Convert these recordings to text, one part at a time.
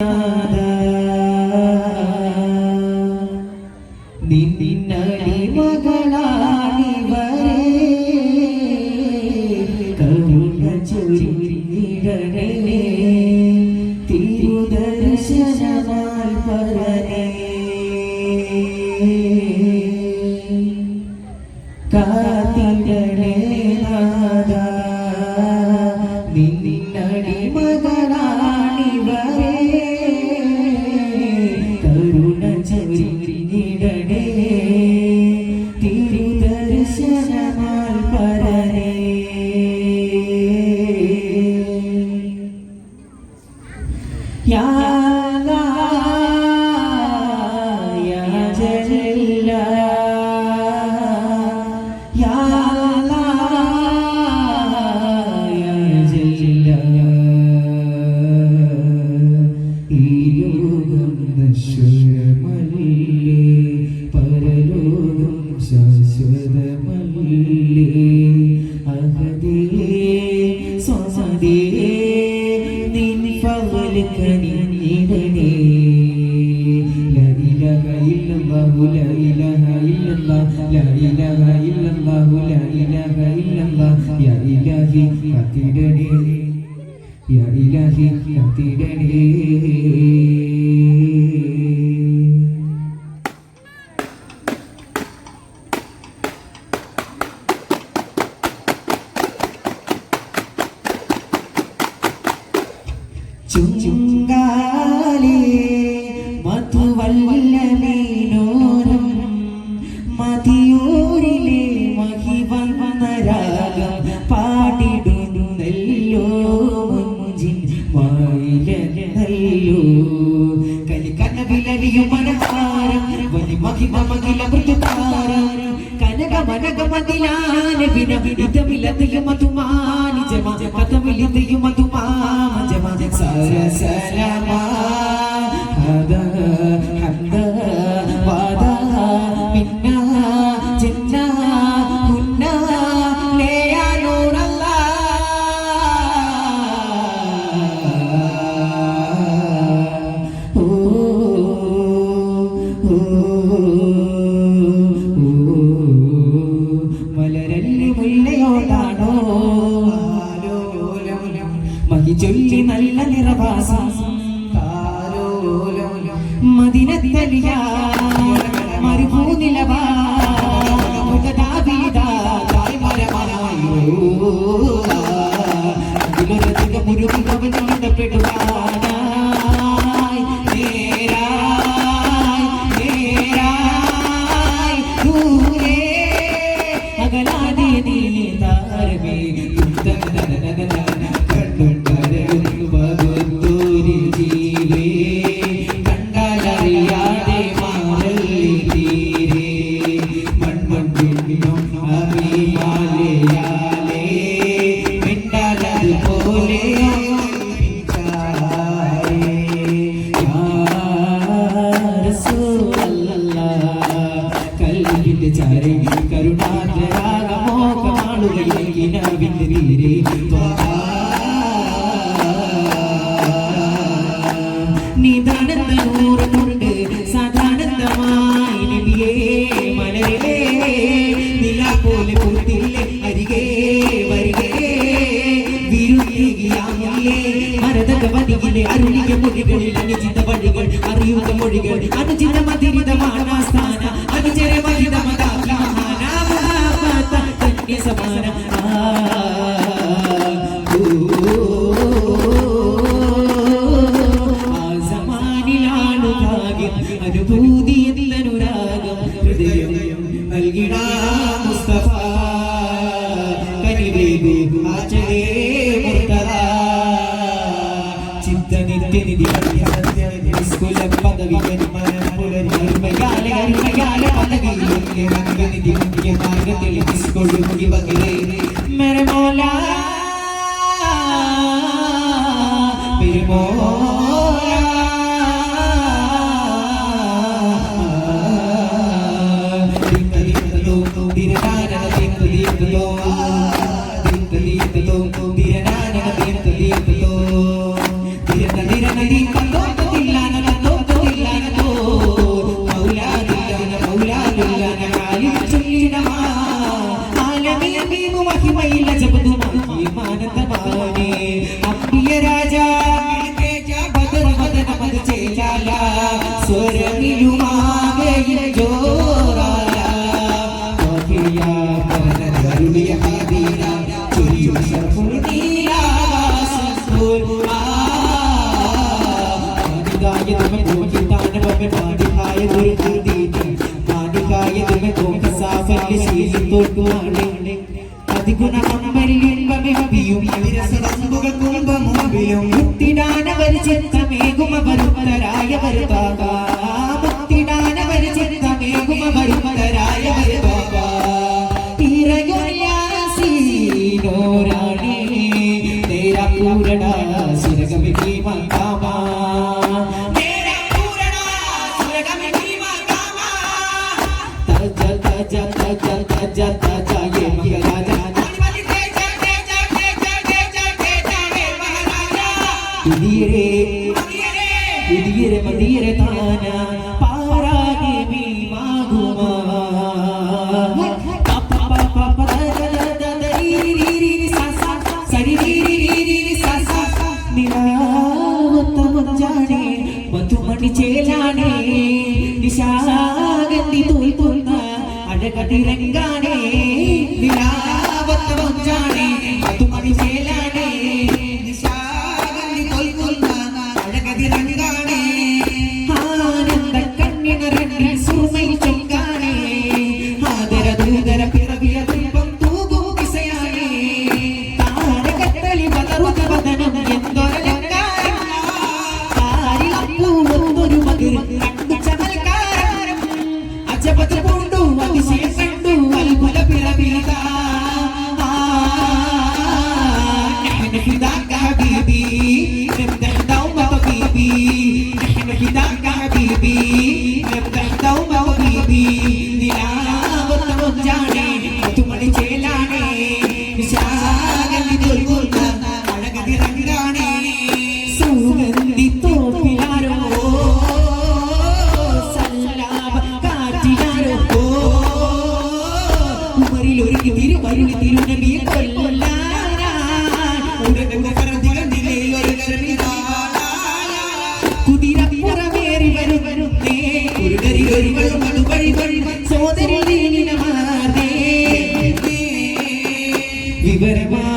da لا إله إلا الله لا إله إلا الله لا إله إلا الله يا إلهي أكيدني يا إلهي أكيدني ചുങ്കാലി മധുവല്ലി വിന ഇതമിലതയും അതുമാനിജമ കഥമിലിതയും അതുമാ ജമ സരസരമാ. കൽവിന്റെ ചാരണി കരുണാകമോകമാളുകയിലെങ്കിനാവിന്റെ തീരെ നിദാനത്ത നൂറ് കൊണ്ട് സാധാരണമായി മലരിലേ നില പോലെ പൂത്തില്ലേ ടിക്കറ്റ് അത് ചിന്ത Oh, oh, oh. മഹിമയില്ല ജപതു മഹിമാനന്ദമാനേ അമ്പിയ രാജാ സ്വരമിലുമാകയിൽ ജോറാല കരുണിയ ആദീന ചൊരിയും പാടിഹായ ദുരിതീ പാടിഹായ ദുരിതോ സാഫല്യ ശീലിത്തോട്ടുമാണ് തോക്കുവാണ് അതിഗുണമരിയുംബമിയും വിരസതമ്പുകൾ കുംഭമുമ്പിലും മുത്തിടാനവർ ചിത്തമേകുമ വരുത്തരായ വരുത്താക മുത്തിടാനവർ ചിത്തമേകുമ വരുത്തരായ വരുത്താക തിരയൊരാസീനോരാണി തേരാ പൂരണ സുരഗമി ഭീമകാമാ തേരാ പൂരണ സുരഗമി ഭീമകാമാ തജ തജ രി രി സ സ. നിലാവത്ത മുഞ്ചാണേ മധുമണി ചേലാണേ നിശാഗന്ധി തോൽക്കുന്ന അഴകതിരങ്കാണേ നിലാവത്ത മുഞ്ചാണേ അഴകതിരങ്കാണേ ആനന്ദ കണ്ണിനറങ്ങി സുമൈ ചൊങ്കാണേ ആദരദൂതര പിറവിയ ദീപം തൂകും ദിശയാണേ താരകത്തളി പതറുക വദനം എന്തൊരലങ്കാരം താരിലപ്പൂവൊന്നൊരു മതിൽ കണ്ടു ചമൽക്കാരം. അജബജ ഒരു കരിയൊരു വഴും അതുവഴി വഴി സോദരി വിവരമാ വിവരമാ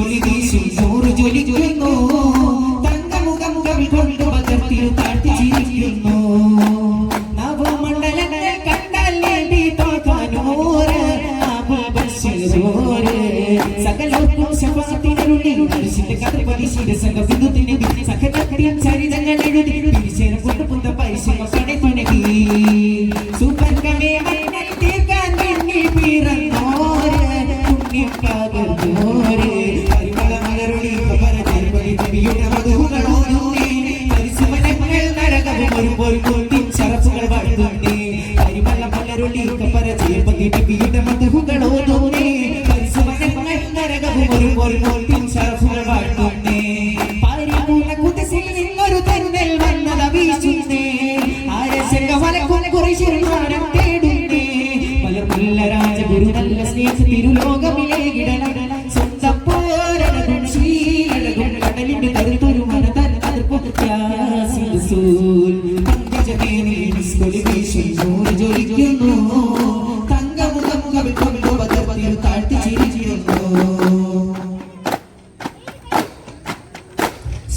നിസ്കുളി വീശും നൂറ് ജ്വലിക്കുന്നു. തങ്കമുഖം കവിൾ കൊണ്ട് പകർത്തിരു താഴ്ത്തി ചിരിക്കുന്നു നവമണ്ഡലങ്ങൾ കണ്ടാൽ നബി അബൂബശ്ശൂര് സകലോർക്കും ശഫാത്തിനരുളി മനുഷ്യന്റെ കഥപതി ശിരസംഗ ബിന്ദുത്തിന് വിധി സകലക്രിയം ചരിതങ്ങൾ എഴുതി തിരിച്ചേരം കൊണ്ട് പരിമള മലരുളി പരതി നബിയുടെ മധുകളോടുന്നേ പരിസുമനങ്ങൾ നരകവും വരുമ്പോൾ കൊണ്ടിൻ